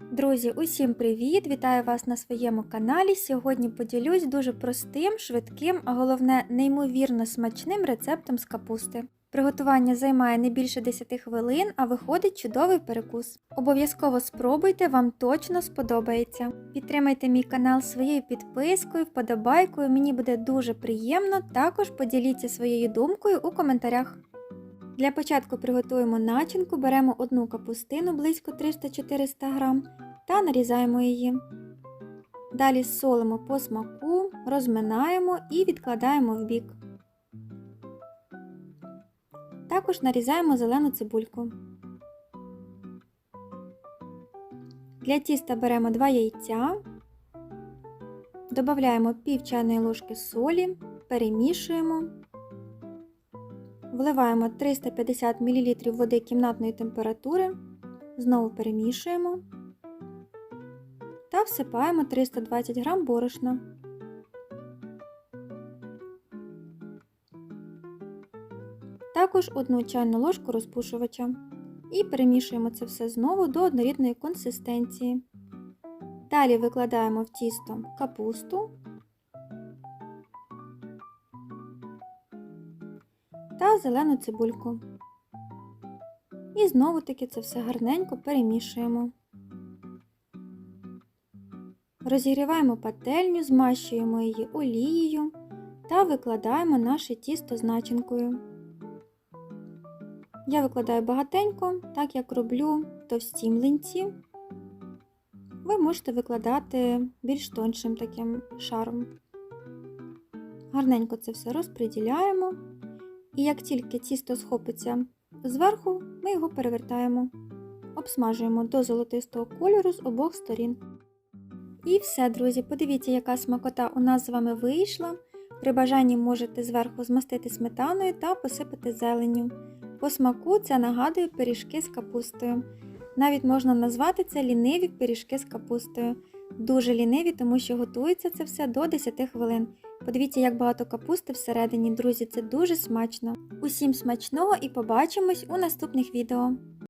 Друзі, усім привіт! Вітаю вас на своєму каналі. Сьогодні поділюсь дуже простим, швидким, а головне, неймовірно смачним рецептом з капусти. Приготування займає не більше 10 хвилин, а виходить чудовий перекус. Обов'язково спробуйте, вам точно сподобається. Підтримайте мій канал своєю підпискою, вподобайкою, мені буде дуже приємно. Також поділіться своєю думкою у коментарях. Для початку приготуємо начинку, беремо одну капустину близько 300-400 г та нарізаємо її. Далі солимо по смаку, розминаємо і відкладаємо в бік. Також нарізаємо зелену цибульку. Для тіста беремо 2 яйця, додаємо пів чайної ложки солі, перемішуємо. Вливаємо 350 мл води кімнатної температури, знову перемішуємо та всипаємо 320 г борошна. Також одну чайну ложку розпушувача. І перемішуємо це все знову до однорідної консистенції. Далі викладаємо в тісто капусту та зелену цибульку. І знову таки це все гарненько перемішуємо. Розігріваємо пательню, змащуємо її олією та викладаємо наше тісто з начинкою. Я викладаю багатенько, так як роблю товсті млинці. Ви можете викладати більш тоншим таким шаром. Гарненько це все розподіляємо. І як тільки тісто схопиться зверху, ми його перевертаємо, обсмажуємо до золотистого кольору з обох сторін. І все, друзі, подивіться, яка смакота у нас з вами вийшла. При бажанні можете зверху змастити сметаною та посипати зеленню. По смаку це нагадує пиріжки з капустою. Навіть можна назвати це ліниві пиріжки з капустою. Дуже ліниві, тому що готується це все до 10 хвилин. Подивіться, як багато капусти всередині, друзі, це дуже смачно. Усім смачного і побачимось у наступних відео.